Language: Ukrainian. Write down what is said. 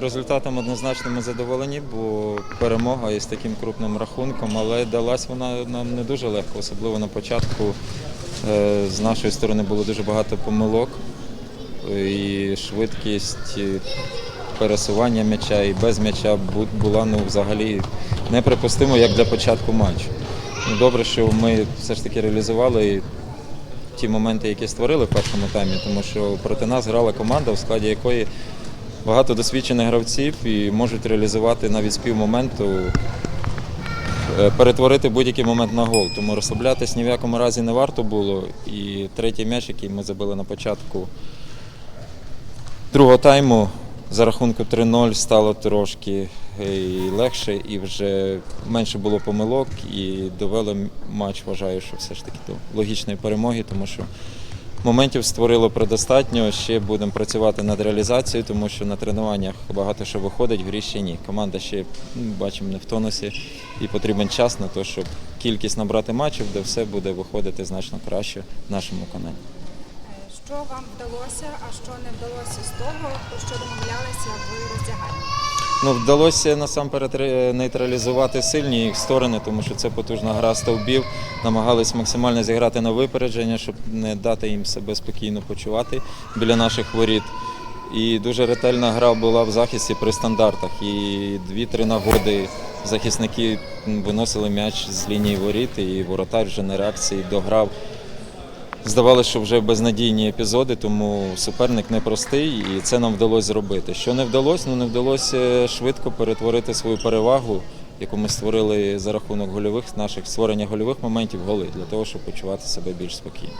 результатом однозначно ми задоволені, бо перемога із таким крупним рахунком, але далась вона нам не дуже легко, особливо на початку. Е, З нашої сторони було дуже багато помилок і швидкість пересування м'яча і без м'яча була ну, взагалі неприпустимо, як для початку матчу. Ну, добре, що ми все ж таки реалізували ті моменти, які створили в першому таймі, тому що проти нас грала команда, в складі якої багато досвідчених гравців і можуть реалізувати навіть з півмоменту, е, перетворити будь-який момент на гол. Тому розслаблятись ні в якому разі не варто було. І третій м'яч, який ми забили на початку другого тайму, за рахунку 3-0 стало трошки е, легше, і вже менше було помилок, і довели матч, вважаю, що все ж таки до логічної перемоги, тому що моментів створило предостатньо. Ще будемо працювати над реалізацією, тому що на тренуваннях багато що виходить, в грі ще ні. Команда ще бачимо не в тонусі, і потрібен час на те, щоб кількість набрати матчів, де все буде виходити значно краще в нашому виконанні. Що вам вдалося, а що не вдалося з того, про що домовлялися в роздягальні? Ну, вдалося насамперед нейтралізувати сильні їх сторони, тому що це потужна гра стовбів. Намагались максимально зіграти на випередження, щоб не дати їм себе спокійно почувати біля наших воріт. І дуже ретельна гра була в захисті при стандартах. І дві-три нагоди захисники виносили м'яч з лінії воріт, і воротар вже на реакції дограв. Здавалося, що вже безнадійні епізоди, тому суперник непростий, і це нам вдалося зробити. Що не вдалося? Ну не вдалося швидко перетворити свою перевагу, яку ми створили за рахунок гольових наших створення гольових моментів голи для того, щоб почувати себе більш спокійно.